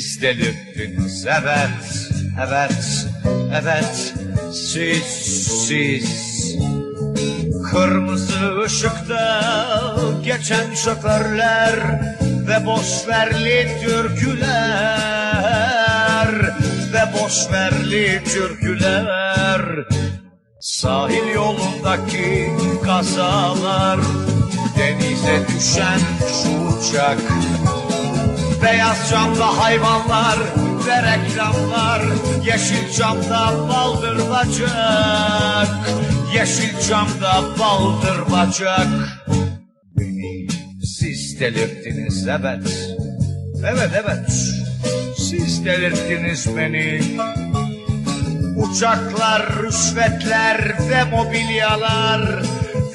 Siz delirttiniz evet, evet, evet. Siz, siz. Kırmızı ışıkta geçen şoförler ve boşverli türküler ve boşverli türküler sahil yolundaki kazalar denize düşen şu uçak Beyaz camda hayvanlar ve reklamlar. Yeşil camda baldır bacak Yeşil camda baldır bacak Beni siz delirttiniz evet. Evet evet. Siz delirttiniz beni. Uçaklar, rüşvetler ve mobilyalar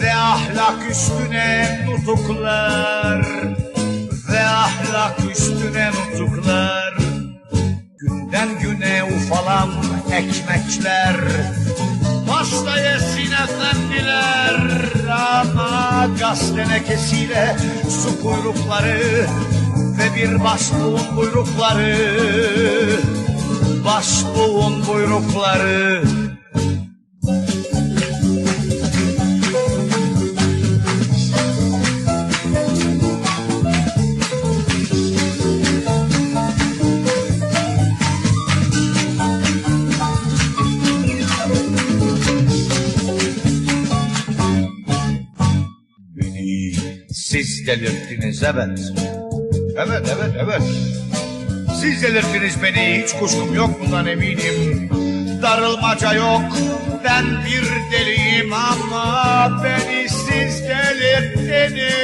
Ve ahlak üstüne nutuklar ahlak üstüne nutuklar Günden güne ufalan ekmekler. Pasta yesin efendiler Ama gaz tenekesiyle su kuyrukları Ve bir başbuğun buyrukları. Başbuğun buyrukları siz delirttiniz evet. Evet evet evet. Siz delirttiniz beni hiç kuşkum yok bundan eminim. Darılmaca yok ben bir deliyim ama beni siz delirttiniz.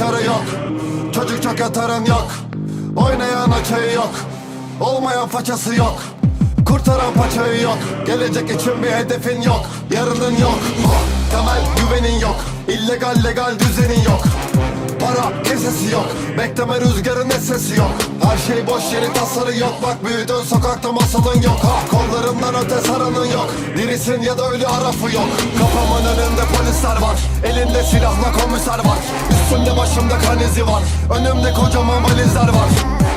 Kaçarı yok. Çocuk çok yatarın yok. Oynayan açayı yok. Olmayan façası yok. Kurtaran paçayı yok. Gelecek için bir hedefin yok. Yarının yok. Temel güvenin yok. İllegal legal düzenin yok Para kesesi yok. Bekleme rüzgarın sesi yok. Her şey boş yeri tasarı yok. Bak büyüdün sokakta masalın yok. Ha, Kollarından öte saranın yok. Dirisin ya da ölü arafı yok. Kafamın önünde polisler var. Elinde silahla komiser var. Üstümde başımda kan izi var. Önümde kocaman valizler var.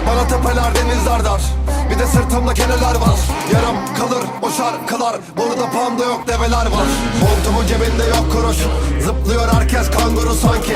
Bana tepeler denizler dar. Bir de sırtımda keneler var. Yarım kalır o şarkılar Burada panda yok develer var. Montumun cebinde yok kuruş. Zıplıyor herkes kanguru sanki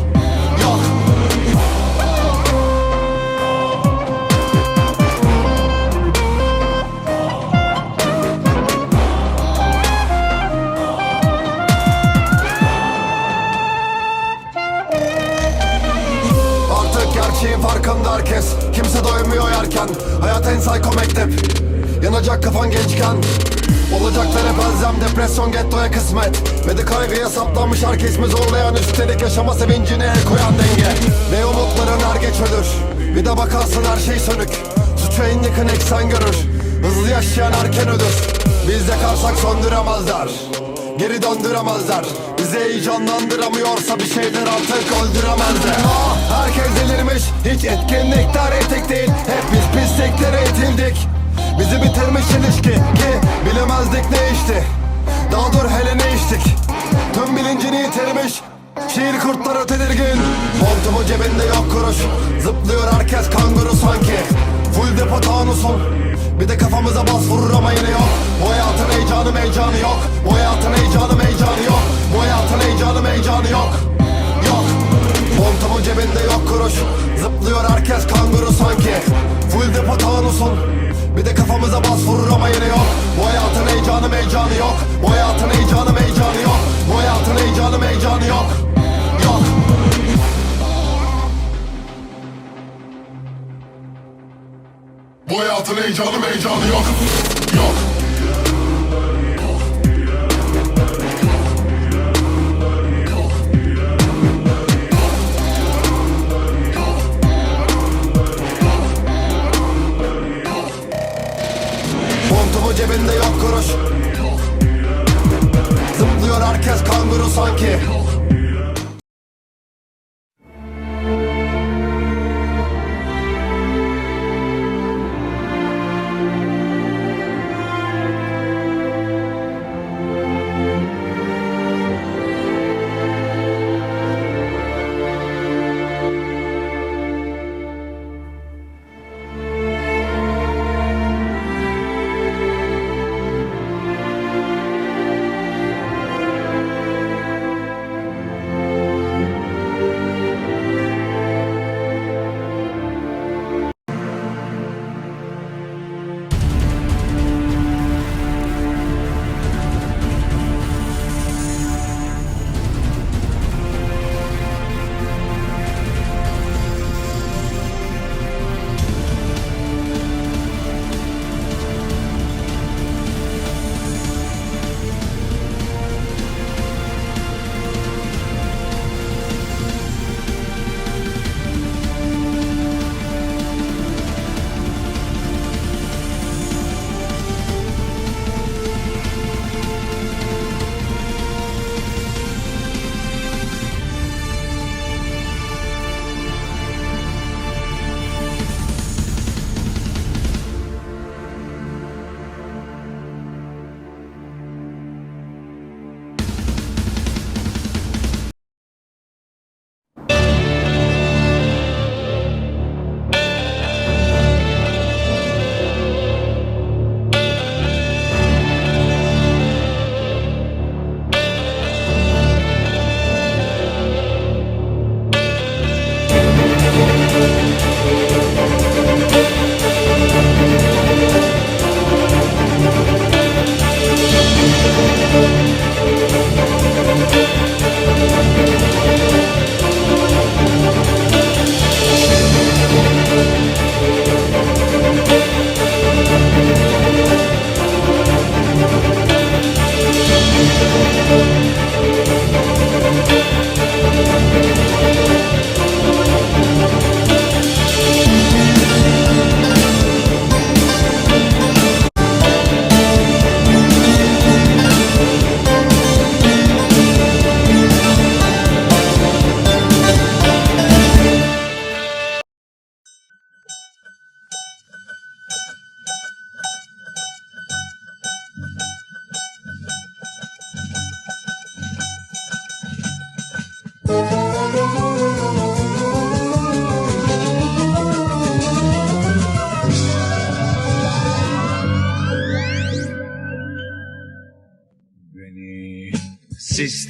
herkes Kimse doymuyor yerken. Hayat en psycho mektep Yanacak kafan gençken. Olacaklar hep elzem Depresyon gettoya kısmet. Ve de kaygıya saplanmış herkes mi zorlayan? Üstelik yaşama sevincine el koyan denge. Ve umutların er geç ölür Bir de bakarsın her şey sönük. Suçu en yakın eksen görür. Hızlı yaşayan erken ölür Biz yakarsak söndüremezler Geri döndüremezler. Bizi heyecanlandıramıyorsa bir şeyler artık öldüremezler. Aa, Herkes delirmiş. Hiç etkinlikler etik değil. Hep biz pisliklere eğitildik Bizi bitirmiş ilişki Ki bilemezdik ne işti Daha dur hele ne içtik. Tüm bilincini yitirmiş. Şiir kurtları tedirgin. Montumun cebinde yok kuruş. Zıplıyor herkes kanguru sanki. Full depo tanusun Bir de kafamıza bas vurur ama yine yok. Bu hayatın heyecanı meycanı yok. Bu hayatın heyecanı meycanı yok. Bu hayatın heyecanı meycanı yok. Yok. Montumun cebinde yok kuruş. Zıplıyor herkes kanguru sanki. Full depo tanusun Bir de kafamıza bas vurur ama yine yok. Bu hayatın heyecanı meycanı yok. Bu hayatın heyecanı meycanı yok. Bu hayatın heyecanı meycanı yok Yok Bu hayatın heyecanı meycanı yok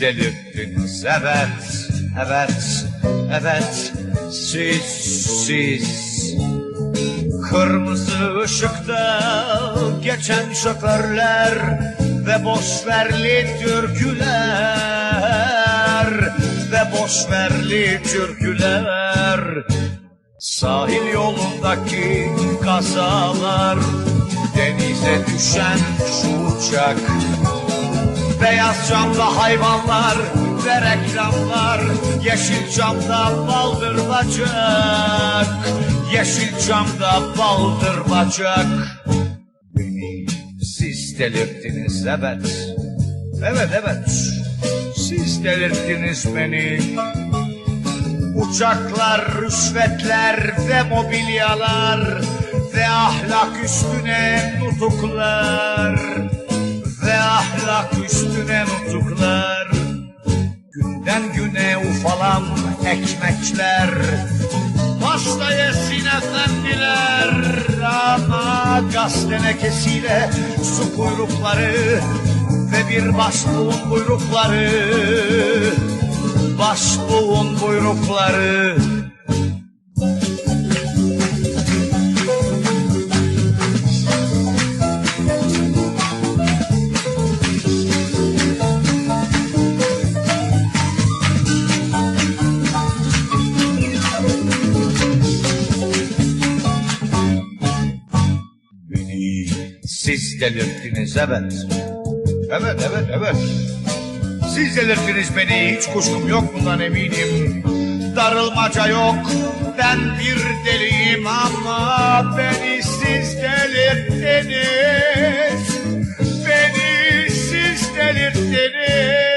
Siz delirttiniz evet, evet, evet. Siz, siz. Kırmızı ışıkta geçen şoförler ve boşverli türküler ve boşverli türküler Sahil yolundaki kazalar Denize düşen şu uçak Beyaz camda hayvanlar ve reklamlar Yeşil camda baldır bacak Yeşil camda baldır bacak. Beni siz delirttiniz evet Evet evet. Siz delirttiniz beni. Uçaklar, rüşvetler ve mobilyalar Ve ahlak üstüne nutuklar Ve ahlak üstüne nutuklar. Günden güne ufalan ekmekler. Pasta yesin efendiler Ama gaz tenekesiyle su kuyrukları Ve bir başbuğun buyrukları. Başbuğun buyrukları delirttiniz evet. Evet evet evet. Siz delirttiniz beni hiç kuşkum yok bundan eminim. Darılmaca yok ben bir deliyim ama beni siz delirttiniz. Beni siz delirttiniz.